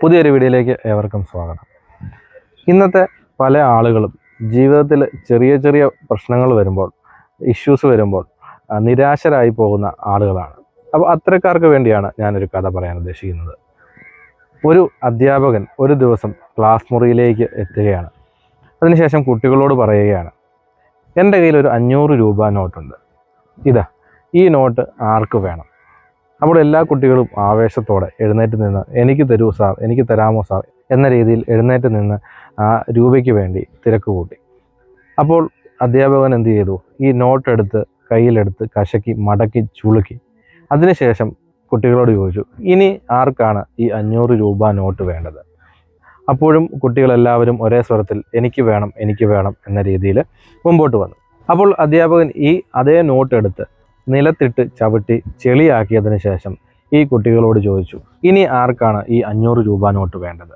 പുതിയൊരു വീഡിയോയിലേക്ക് ഏവർക്കും സ്വാഗതം. ഇന്നത്തെ പല ആളുകളും ജീവിതത്തിൽ ചെറിയ ചെറിയ പ്രശ്നങ്ങൾ വരുമ്പോൾ ഇഷ്യൂസ് വരുമ്പോൾ നിരാശരായി പോകുന്ന ആളുകളാണ്. അപ്പോൾ അത്തരക്കാർക്ക് വേണ്ടിയാണ് ഞാനൊരു കഥ പറയാൻ ഉദ്ദേശിക്കുന്നത്. ഒരു അധ്യാപകൻ ഒരു ദിവസം ക്ലാസ് മുറിയിലേക്ക് എത്തുകയാണ്. അതിനുശേഷം കുട്ടികളോട് പറയുകയാണ് എന്റെ കയ്യിൽ ഒരു അഞ്ഞൂറ് രൂപ നോട്ടുണ്ട് ഇതാ ഈ നോട്ട് ആർക്ക് വേണം? അപ്പോൾ എല്ലാ കുട്ടികളും ആവേശത്തോടെ എഴുന്നേറ്റ് നിന്ന് എനിക്ക് തരൂ സാർ? എനിക്ക് തരാമോ സാർ? എന്ന രീതിയിൽ എഴുന്നേറ്റ് നിന്ന് ആ രൂപയ്ക്ക് വേണ്ടി തിരക്ക് കൂട്ടി. അപ്പോൾ അധ്യാപകൻ എന്ത് ചെയ്തു? ഈ നോട്ട് എടുത്ത് കയ്യിലെടുത്ത് കശക്കി മടക്കി ചുളുക്കി. അതിനുശേഷം കുട്ടികളോട് ചോദിച്ചു ഇനി ആർക്കാണ് ഈ അഞ്ഞൂറ് രൂപ നോട്ട് വേണ്ടത്? അപ്പോഴും കുട്ടികളെല്ലാവരും ഒരേ സ്വരത്തിൽ എനിക്ക് വേണം എനിക്ക് വേണം എന്ന രീതിയിൽ മുമ്പോട്ട് വന്നു. അപ്പോൾ അധ്യാപകൻ ഈ അതേ നോട്ട് എടുത്ത് നിലത്തിട്ട് ചവിട്ടി ചെളിയാക്കിയതിന് ശേഷം ഈ കുട്ടികളോട് ചോദിച്ചു ഇനി ആർക്കാണ് ഈ അഞ്ഞൂറ് രൂപ നോട്ട് വേണ്ടത്?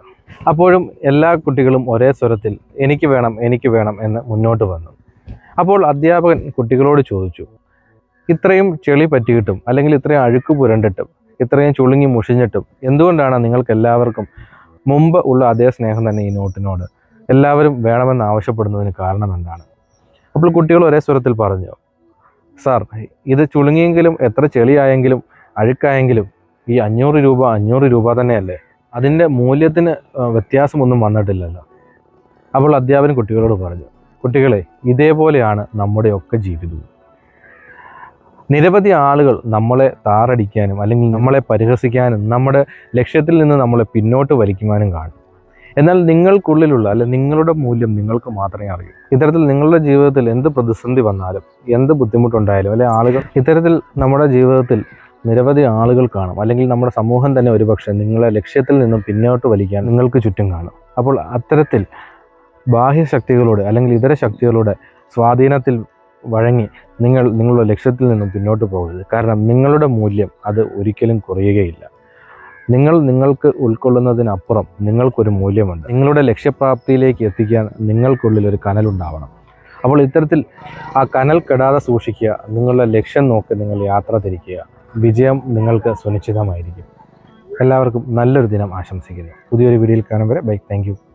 അപ്പോഴും എല്ലാ കുട്ടികളും ഒരേ സ്വരത്തിൽ എനിക്ക് വേണം എനിക്ക് വേണം എന്ന് മുന്നോട്ട് വന്നു. അപ്പോൾ അധ്യാപകൻ കുട്ടികളോട് ചോദിച്ചു ഇത്രയും ചെളി പറ്റിയിട്ടും അല്ലെങ്കിൽ ഇത്രയും അഴുക്ക് പുരണ്ടിട്ടും ഇത്രയും ചുളുങ്ങി മുഷിഞ്ഞിട്ടും എന്തുകൊണ്ടാണ് നിങ്ങൾക്ക് എല്ലാവർക്കും മുമ്പ് ഉള്ള അതേ സ്നേഹം തന്നെ ഈ നോട്ടിനോട്? എല്ലാവരും വേണമെന്ന് ആവശ്യപ്പെടുന്നതിന് കാരണം എന്താണ് അപ്പോൾ കുട്ടികൾ ഒരേ സ്വരത്തിൽ പറഞ്ഞു സാർ ഇത് ചുളുങ്ങിയെങ്കിലും എത്ര ചെളിയായെങ്കിലും അഴുക്കായെങ്കിലും ഈ അഞ്ഞൂറ് രൂപ അഞ്ഞൂറ് രൂപ തന്നെയല്ലേ? അതിന്റെ മൂല്യത്തിന് വ്യത്യാസമൊന്നും വന്നിട്ടില്ലല്ലോ. അപ്പോൾ അധ്യാപകൻ കുട്ടികളോട് പറഞ്ഞു കുട്ടികളെ ഇതേപോലെയാണ് നമ്മുടെയൊക്കെ ജീവിതവും. നിരവധി ആളുകൾ നമ്മളെ താറടിക്കാനും അല്ലെങ്കിൽ നമ്മളെ പരിഹസിക്കാനും നമ്മുടെ ലക്ഷ്യത്തിൽ നിന്ന് നമ്മളെ പിന്നോട്ട് വലിക്കുവാനും കാണും. എന്നാൽ നിങ്ങൾക്കുള്ളിലുള്ള അല്ലെ നിങ്ങളുടെ മൂല്യം നിങ്ങൾക്ക് മാത്രമേ അറിയൂ. ഇത്തരത്തിൽ നിങ്ങളുടെ ജീവിതത്തിൽ എന്ത് പ്രതിസന്ധി വന്നാലും എന്ത് ബുദ്ധിമുട്ടുണ്ടായാലും അല്ലെ ആളുകൾ ഇത്തരത്തിൽ നമ്മുടെ ജീവിതത്തിൽ നിരവധി ആളുകൾ കാണും. അല്ലെങ്കിൽ നമ്മുടെ സമൂഹം തന്നെ ഒരുപക്ഷെ നിങ്ങളെ ലക്ഷ്യത്തിൽ നിന്നും പിന്നോട്ട് വലിക്കാൻ നിങ്ങൾക്ക് ചുറ്റും കാണും. അപ്പോൾ അത്തരത്തിൽ ബാഹ്യശക്തികളുടെ അല്ലെങ്കിൽ ഇതര ശക്തികളുടെ സ്വാധീനത്തിൽ വഴങ്ങി നിങ്ങൾ നിങ്ങളുടെ ലക്ഷ്യത്തിൽ നിന്നും പിന്നോട്ട് പോകരുത്. കാരണം നിങ്ങളുടെ മൂല്യം അത് ഒരിക്കലും കുറയുകയില്ല. നിങ്ങൾ നിങ്ങൾക്ക് ഉൾക്കൊള്ളുന്നതിനപ്പുറം നിങ്ങൾക്കൊരു മൂല്യമുണ്ട്. നിങ്ങളുടെ ലക്ഷ്യപ്രാപ്തിയിലേക്ക് എത്തിക്കാൻ നിങ്ങൾക്കുള്ളിൽ ഒരു കനലുണ്ടാവണം. അപ്പോൾ ഇത്തരത്തിൽ ആ കനൽ കെടാതെ സൂക്ഷിക്കുക നിങ്ങളുടെ ലക്ഷ്യം നോക്കി നിങ്ങൾ യാത്ര തിരിക്കുക വിജയം നിങ്ങൾക്ക് സുനിശ്ചിതമായിരിക്കും. എല്ലാവർക്കും നല്ലൊരു ദിനം ആശംസിക്കുന്നു. പുതിയൊരു വീഡിയോയിൽ കാണും വരെ ബൈ. താങ്ക്